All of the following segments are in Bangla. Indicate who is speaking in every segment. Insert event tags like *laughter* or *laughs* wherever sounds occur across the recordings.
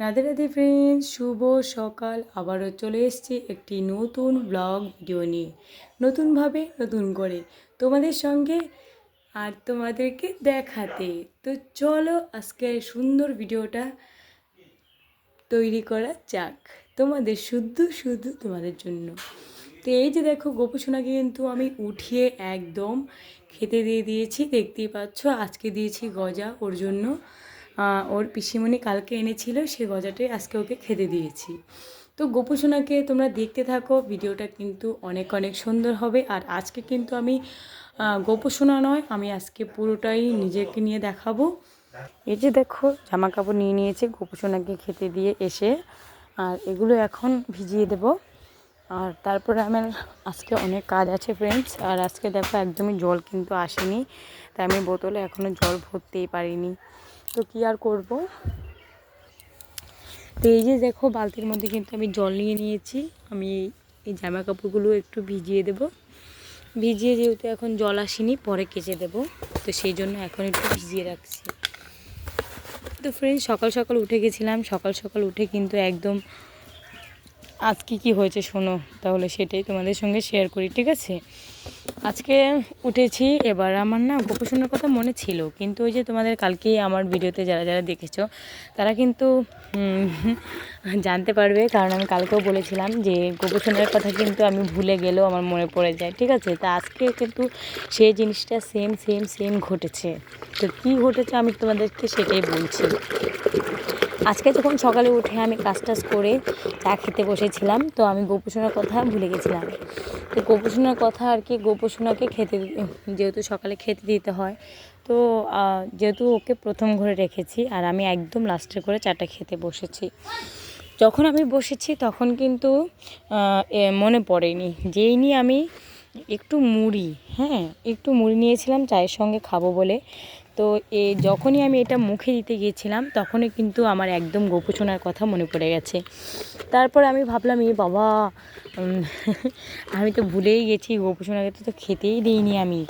Speaker 1: রাধে রাধে ফ্রেন্ডস শুভ সকাল। আবারও চলে এসেছি একটি নতুন ব্লগ ভিডিও নিয়ে। নতুনভাবে, নতুন করে তোমাদের সঙ্গে আর তোমাদেরকে দেখাতে। তো চলো আজকের সুন্দর ভিডিওটা তৈরি করা যাক, তোমাদের শুদ্ধ শুধু তোমাদের জন্য। তো এই যে দেখো, গোপুসোনাকে কিন্তু আমি উঠিয়ে একদম খেতে দিয়ে দিয়েছি, দেখতেই পাচ্ছ, আজকে দিয়েছি গজা ওর জন্য। ওর পিসিমণি কালকে এনেছিল, সে গজাটাই আজকে ওকে খেতে দিয়েছি। তো গোপুসোনাকে তোমরা দেখতে থাকো, ভিডিওটা কিন্তু অনেক অনেক সুন্দর হবে। আর আজকে কিন্তু আমি গোপুসোনা নয়, আমি আজকে পুরোটাই নিজেকে নিয়ে দেখাবো। এই যে দেখো জামা কাপড় নিয়ে নিয়েছে গোপুসোনাকে খেতে দিয়ে এসে। আর এগুলো এখন ভিজিয়ে দেব। আর তারপরে আমার আজকে অনেক কাজ আছে ফ্রেন্ডস আর আজকে দেখো একদমই জল কিন্তু আসেনি, তাই আমি বোতলে এখনও জল ভরতেই পারিনি। তো কী আর করব? তো এই যে দেখো, বালতির মধ্যে কিন্তু আমি জল নিয়ে নিয়েছি। আমি এই জামা কাপড়গুলো একটু ভিজিয়ে দেব। ভিজিয়ে যেহেতু এখন জল আসেনি, পরে কেচে দেব। তো সেই জন্য এখন একটু ভিজিয়ে রাখছি। তো ফ্রেন্ড সকাল সকাল উঠে গেছিলাম। সকাল সকাল উঠে কিন্তু একদম আজকে কি হয়েছে শোনো, তাহলে সেটাই তোমাদের সঙ্গে শেয়ার করি, ঠিক আছে? আজকে উঠেছি, এবার আমার না গোপোষণের কথা মনে ছিল, কিন্তু ওই যে তোমাদের কালকেই আমার ভিডিওতে যারা যারা দেখেছ, তারা কিন্তু জানতে পারবে, কারণ আমি কালকেও বলেছিলাম যে গোপোষণের কথা কিন্তু আমি ভুলে গেলেও আমার মনে পড়ে যায়, ঠিক আছে? তা আজকে কিন্তু সেই জিনিসটা সেম সেম সেম ঘটেছে। তো কী ঘটেছে আমি তোমাদেরকে সেটাই বলছি। আজকে যখন সকালে উঠে আমি কাজ টাজ করে চা খেতে বসেছিলাম, তো আমি গোপুসোনার কথা ভুলে গেছিলাম। তো গোপুসোনার কথা আর কি গোপুসোনাকে খেতে যেহেতু সকালে খেতে দিতে হয়, তো যেহেতু ওকে প্রথম ঘরে রেখেছি আর আমি একদম লাস্টে করে চাটা খেতে বসেছি। যখন আমি বসেছি তখন কিন্তু মনে পড়েনি। যেই নিয়ে আমি একটু মুড়ি হ্যাঁ একটু মুড়ি নিয়েছিলাম, চায়ের সঙ্গে খাব বলে। তো এ যখনই আমি এটা মুখে দিতে গিয়েছিলাম, তখনই কিন্তু আমার একদম গোপুচনার কথা মনে পড়ে গেছে। তারপর আমি ভাবলাম, এ বাবা *laughs* আমি তো ভুলেই গেছি গোপুচনাকে, তো তো খেতেই দিইনি আমি।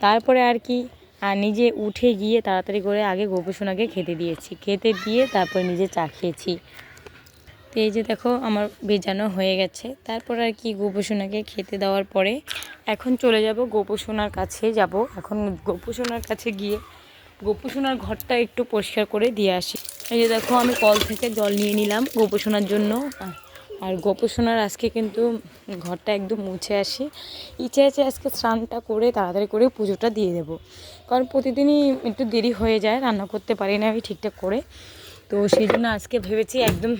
Speaker 1: তারপরে আর কি, আর নিজে উঠে গিয়ে তাড়াতাড়ি করে আগে গোপুসোনাকে খেতে দিয়েছি। খেতে দিয়ে তারপর নিজে চা খেয়েছি। তো এই যে দেখো, আমার বেজানো হয়ে গেছে। তারপর আর কি গোপোষণাকে খেতে দেওয়ার পরে এখন চলে যাব গোপোষণার কাছে যাব। এখন গোপোষণার কাছে গিয়ে গোপোষণার ঘরটা একটু পরিষ্কার করে দিয়ে আসি। এই যে দেখো, আমি কল থেকে জল নিয়ে নিলাম গোপসোনার জন্য। আর- গোপসোনার আজকে কিন্তু ঘরটা একদম মুছে আসি। ইচ্ছে আছে আজকে স্নানটা করে তাড়াতাড়ি করে পুজোটা দিয়ে দেবো। কারণ প্রতিদিনই একটু দেরি হয়ে যায়, রান্না করতে পারি না আমি ঠিকঠাক করে। তো সেই জন্য আজকে ভেবেছি একদম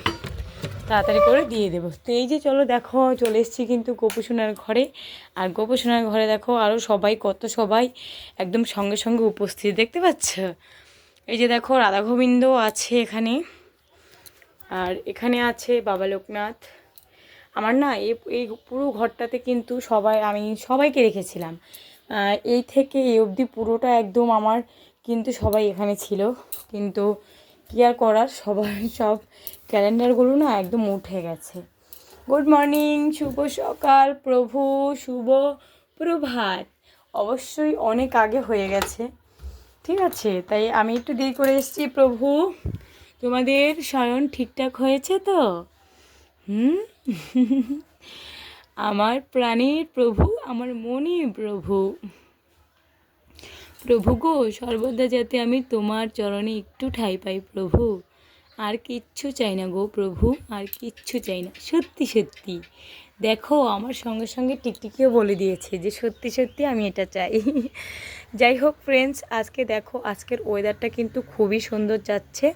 Speaker 1: তাড়াতাড়ি করে দিয়ে দেবো। তো এই যে চলো দেখো, চলে এসেছি কিন্তু গোপুসোনার ঘরে। আর গোপুসোনার ঘরে দেখো আরও সবাই, কত সবাই একদম সঙ্গে সঙ্গে উপস্থিত। দেখতে পাচ্ছ? এই যে দেখো রাধা গোবিন্দ আছে এখানে। আর এখানে আছে বাবা লোকনাথ। আমার না এই এই পুরো ঘরটাতে কিন্তু সবাই, আমি সবাইকে রেখেছিলাম। এই থেকে এই অবধি পুরোটা একদম আমার কিন্তু সবাই এখানে ছিল। কিন্তু কী আর করার সবার *laughs* সব ক্যালেন্ডারগুলো না একদম উঠে গেছে। গুড মর্নিং শুভ সকাল, প্রভু, শুভ প্রভাত। অবশ্যই অনেক আগে হয়ে গেছে। ঠিক আছে, তাই আমি একটু দেরি করে এসেছি, প্রভু। তোমাদের শয়ন ঠিকঠাক হয়েছে তো? হুম? *laughs* আমার প্রাণের প্রভু, আমার মনে প্রভু। প্রভু গো, সর্বদা যাতে আমি তোমার চরণে একটু ঠাঁই পাই প্রভু। আর কিচ্ছু চাই না গো প্রভু, আর কিচ্ছু চাই না। সত্যি সত্যি। দেখো, আমার সঙ্গে সঙ্গে টিকটিকিও বলে দিয়েছে যে সত্যি সত্যি আমি এটা চাই। যাই হোক ফ্রেন্ডস আজকে দেখো, আজকের ওয়েদারটা কিন্তু খুবই সুন্দর যাচ্ছে।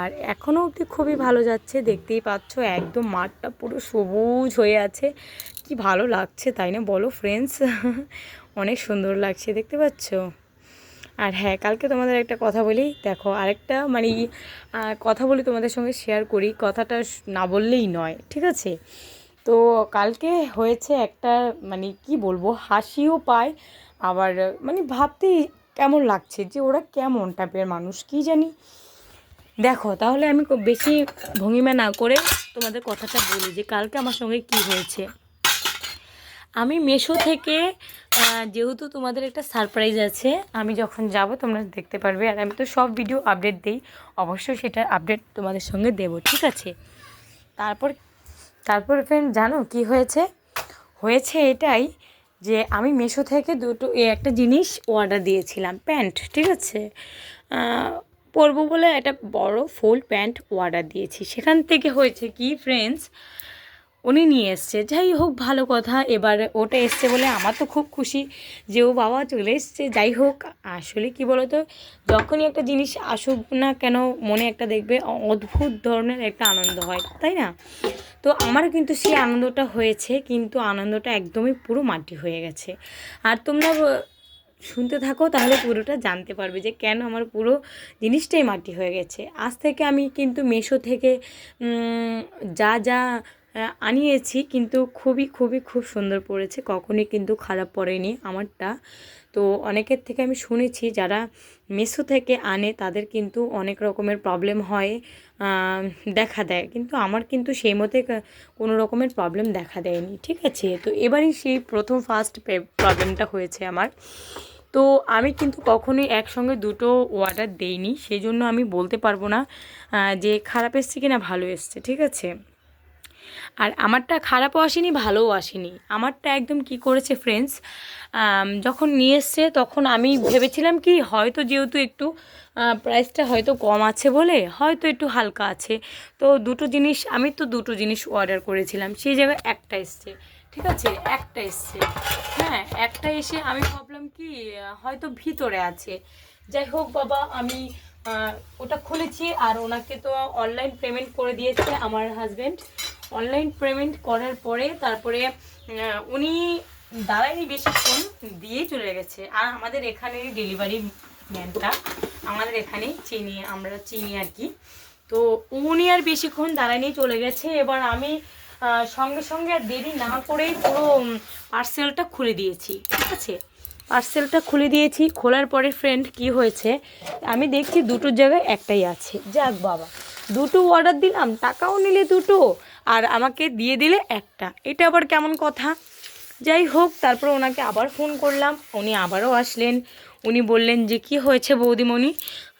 Speaker 1: আর এখনও অবধি খুবই ভালো যাচ্ছে, দেখতেই পাচ্ছ একদম মাঠটা পুরো সবুজ হয়ে আছে। কি ভালো লাগছে, তাই না বলো ফ্রেন্ডস অনেক সুন্দর লাগছে, দেখতে পাচ্ছ? আর হ্যাঁ কালকে তোমাদের একটা কথা বলি। দেখো, আরেকটা মানে কথা বলি তোমাদের সঙ্গে শেয়ার করি, কথাটা না বললেই নয়, ঠিক আছে? তো কালকে হয়েছে একটা মানে কি বলব, হাসিও পায়, আবার মানে ভাবতেই কেমন লাগছে যে ওরা কেমন টাইপের মানুষ, কি জানি? দেখো, তাহলে আমি বেশি ভঙ্গিমা না করে তোমাদের কথাটা বলি যে কালকে আমার সঙ্গে কি হয়েছে। আমি মেশো থেকে যেহেতু তোমাদের একটা সারপ্রাইজ আছে, আমি যখন যাব তোমরা দেখতে পারবে, আর আমি তো সব ভিডিও আপডেট দিই, অবশ্যই সেটার আপডেট তোমাদের সঙ্গে দেবো, ঠিক আছে? তারপর তারপর ফ্রেন্ড জানো কি হয়েছে? হয়েছে এটাই যে আমি মেশো থেকে দুটো একটা জিনিস অর্ডার দিয়েছিলাম, প্যান্ট, ঠিক আছে? পরবো বলে একটা বড় ফুল প্যান্ট অর্ডার দিয়েছি। সেখান থেকে হয়েছে কি ফ্রেন্ডস উনি নিয়ে এসছে। যাই হোক, ভালো কথা। এবার ওটা এসছে বলে আমার তো খুব খুশি যে ও বাবা চলে এসছে। যাই হোক, আসলে কি বলতো, যখনই একটা জিনিস আসুক না কেন, মনে একটা দেখবে অদ্ভুত ধরনের একটা আনন্দ হয়, তাই না? তো আমার কিন্তু সেই আনন্দটা হয়েছে, কিন্তু আনন্দটা একদমই পুরো মাটি হয়ে গেছে। আর তোমরা শুনতে থাকো, তাহলে পুরোটা জানতে পারবে যে কেন আমার পুরো জিনিসটাই মাটি হয়ে গেছে। আজ থেকে আমি কিন্তু মেশো থেকে যা যা আনিয়েছি, কিন্তু খুবই খুবই, খুব সুন্দর পড়েছে। কখনই কিন্তু খারাপ পড়েনি আমারটা। তো অনেকের থেকে আমি শুনেছি, যারা মেশো থেকে আনে, তাদের কিন্তু অনেক রকমের প্রবলেম হয় দেখা দেয়। কিন্তু আমার কিন্তু সেই মতে কোনো রকমের প্রবলেম দেখা দেয়নি, ঠিক আছে? তো এবারই সেই প্রথম ফার্স্ট প্রবলেমটা হয়েছে আমার। তো আমি কিন্তু কখনোই একসঙ্গে দুটো অর্ডার দেইনি সেই জন্য আমি বলতে পারব না যে খারাপ এসছে কি না ভালো এসছে, ঠিক আছে? আর আমারটা খারাপও আসেনি, ভালোও আসেনি। আমারটা একদম কি করেছে ফ্রেন্ডস যখন নিয়ে এসছে তখন আমি ভেবেছিলাম কি হয়তো যেহেতু একটু প্রাইসটা হয়তো কম আছে বলে, হয়তো একটু হালকা আছে। তো দুটো জিনিস, আমি তো দুটো জিনিস অর্ডার করেছিলাম, সেই জায়গায় একটা এসছে, ঠিক আছে? একটা এসছে। হ্যাঁ একটা এসে আমি ভাবলাম কি, হয়তো ভিতরে আছে। যাই হোক বাবা, আমি ওটা খুলেছি আর ওনাকে তো অনলাইন পেমেন্ট করে দিয়েছে আমার হাজব্যান্ড অনলাইন পেমেন্ট করার পরে তারপরে উনি দাঁড়ায়নি বেশিক্ষণ দিয়ে চলে গেছে। আর আমাদের এখানে ডেলিভারি ম্যানটা আমাদের এখানেই চিনি, আমরা চিনি আর কি। তো উনি আর বেশিক্ষণ দাঁড়ায়নি চলে গেছে। এবার আমি সঙ্গে সঙ্গে আর দেরি না করেই পুরো পার্সেলটা খুলে দিয়েছি, ঠিক আছে? পার্সেলটা খুলে দিয়েছি, খোলার পরে ফ্রেন্ড কি হয়েছে? আমি দেখছি দুটোর জায়গায় একটাই আছে। যাক বাবা, দুটো অর্ডার দিলাম, টাকাও নিলে দুটো। আর আমাকে দিয়ে দিলে একটা। এটা আবার কেমন কথা? যাই হোক, তারপর ওনাকে আবার ফোন করলাম। উনি আবারও আসলেন। উনি বললেন যে, কি হয়েছে বৌদিমণি?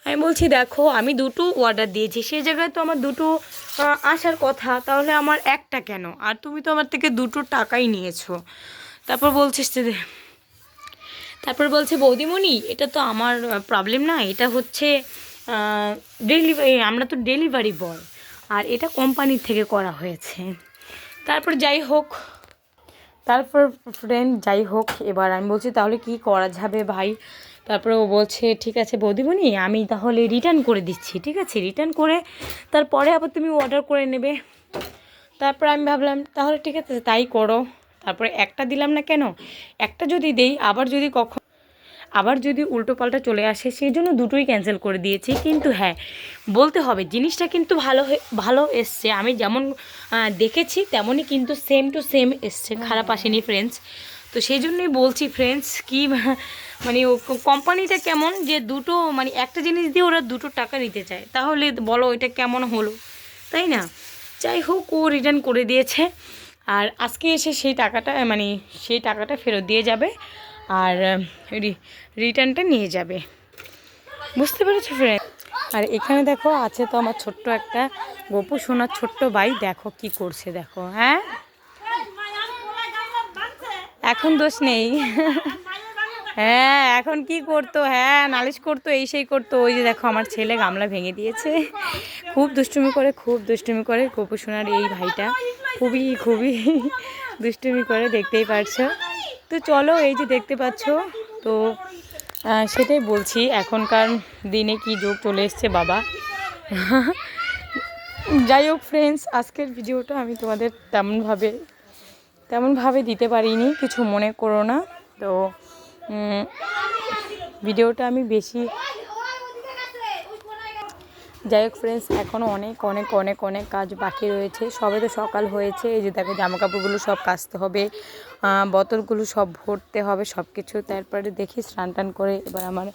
Speaker 1: আমি বলছি, দেখো, আমি দুটো অর্ডার দিয়েছি। সেই জায়গায় তো আমার দুটো আসার কথা। তাহলে আমার একটা কেন? আর তুমি তো আমার থেকে দুটো টাকাই নিয়েছো। তারপর বলছিস যে, তারপর বলছে, বৌদিমণি, এটা তো আমার প্রবলেম না। এটা হচ্ছে ডেলিভারি আমরা তো ডেলিভারি বয় আর এটা কোম্পানির থেকে করা হয়েছে। তারপর যাই হোক। তারপর ফ্রেন্ড যাই হোক, এবার আমি বলছি তাহলে কি করা যাবে ভাই? তারপরে ও বলছে, ঠিক আছে বৌদিমণি, আমি তাহলে রিটার্ন করে দিচ্ছি, ঠিক আছে? রিটার্ন করে তারপরে আবার তুমি অর্ডার করে নেবে। তারপর আমি ভাবলাম, তাহলে ঠিক আছে, তাই করো। তারপরে একটা দিলাম না কেন? একটা যদি দেই, আবার যদি কখন আবার যদি উল্টো পাল্টা চলে আসে সেই জন্য দুটোই ক্যান্সেল করে দিয়েছি। কিন্তু হ্যাঁ বলতে হবে জিনিসটা কিন্তু ভালো হয়ে ভালো এসছে। আমি যেমন দেখেছি তেমনই কিন্তু সেম টু সেম এসছে। খারাপ আসেনি ফ্রেন্ডস তো সেই জন্যই বলছি ফ্রেন্ডস কি *laughs* মানে ও কোম্পানিটা কেমন যে দুটো মানে একটা জিনিস দিয়ে ওরা দুটো টাকা নিতে চায়। তাহলে বলো এটা কেমন হলো? তাই না? যাই হোক ও রিটার্ন করে দিয়েছে। আর আজকে এসে সেই টাকাটা মানে সেই টাকাটা ফেরত দিয়ে যাবে। আর রিটার্নটা নিয়ে যাবে। বুঝতে পেরেছ ফ্রেন্ড আর এখানে দেখো, আছে তো আমার ছোট্ট একটা গপু সোনার ছোট্ট ভাই। দেখো কি করছে, দেখো হ্যাঁ? এখন দোষ নেই। হ্যাঁ এখন কি করতো হ্যাঁ নালিশ করতো, এই সেই করতো। ওই যে দেখো, আমার ছেলে গামলা ভেঙে দিয়েছে। খুব দুষ্টুমি করে, খুব দুষ্টুমি করে গপু সোনার এই ভাইটা। খুবই খুবই দুষ্টুমি করে, দেখতেই পারছ। তো চলো এই যে দেখতে পাচ্ছ, তো সেটাই বলছি, এখনকার দিনে কি যোগ চলে এসছে বাবা। যাই হোক ফ্রেন্ডস আজকের ভিডিওটা আমি তোমাদের তেমনভাবে তেমনভাবে দিতে পারিনি, কিছু মনে করো না। তো ভিডিওটা আমি বেশি যাই হোক ফ্রেন্ডস এখনও অনেক অনেক অনেক অনেক কাজ বাকি রয়েছে। সবে তো সকাল হয়েছে, এই যে দেখো জামা কাপড়গুলো সব কাচতে হবে বোতলগুলো সব ভরতে হবে সব কিছু তারপরে দেখি স্নান টান করে এবার আমার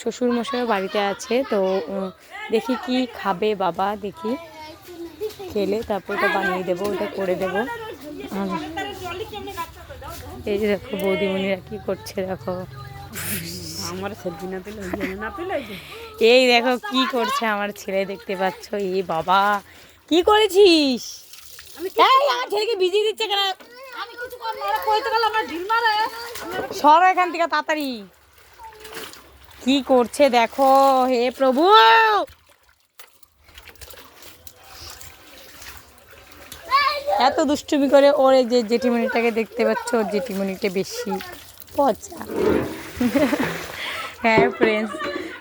Speaker 1: শ্বশুরমশাইও বাড়িতে আছে, তো দেখি কি খাবে বাবা, দেখি খেলে তারপর ওটা বানিয়ে দেবো, ওটা করে দেবো। এই যে দেখো বৌদিমণিরা কী করছে দেখো।
Speaker 2: আমার সেলফি না পেলে না পেলে
Speaker 1: এই দেখো কি করছে আমার ছেলে দেখতে পাচ্ছ? এ বাবা কি করেছিস? এই আমার ছেলেকে ভিজিয়ে দিচ্ছে কেন? সর এখান থেকে তাড়াতাড়ি। কি করছে দেখো? হে প্রভু! এত দুষ্টুমি করে ওর এই যে জেঠিমণিটাকে দেখতে পাচ্ছ ওর জেঠিমণিটা বেশি পচা। হ্যাঁ ফ্রেন্ডস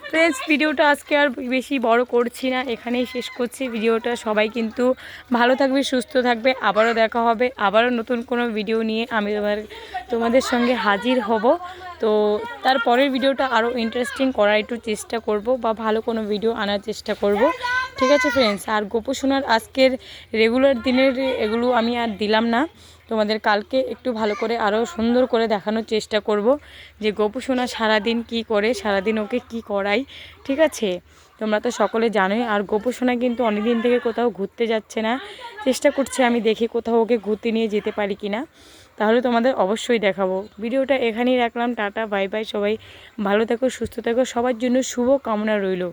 Speaker 1: ফ্রেন্ডস ভিডিওটা আজকে আর বেশি বড় করছি না। এখানেই শেষ করছি ভিডিওটা সবাই কিন্তু ভালো থাকবে, সুস্থ থাকবে। আবারও দেখা হবে। আবারও নতুন কোনো ভিডিও নিয়ে আমি তোমার, তোমাদের সঙ্গে হাজির হব। তো তারপরের ভিডিওটা আরও ইন্টারেস্টিং করার একটু চেষ্টা করব বা ভালো কোনো ভিডিও আনার চেষ্টা করব। ঠিক আছে ফ্রেন্ডস আর গোপোষণার আজকের রেগুলার দিনের এগুলো আমি আর দিলাম না। তোমাদের কালকে একটু ভালো করে আরও সুন্দর করে দেখানোর চেষ্টা করব যে গোপোষণা সারাদিন কি করে, সারাদিন ওকে কি করাই, ঠিক আছে? তোমরা তো সকলে জানোই, আর গোপোষণা কিন্তু অনেকদিন থেকে কোথাও ঘুরতে যাচ্ছে না। চেষ্টা করছে আমি দেখি কোথাও ওকে ঘুরতে নিয়ে যেতে পারি কি না। তাহলে তোমাদের অবশ্যই দেখাবো। ভিডিওটা এখানেই রাখলাম। টাটা, বাই বাই সবাই। ভালো থেকো, সুস্থ থেকো। সবার জন্য শুভ কামনা রইল।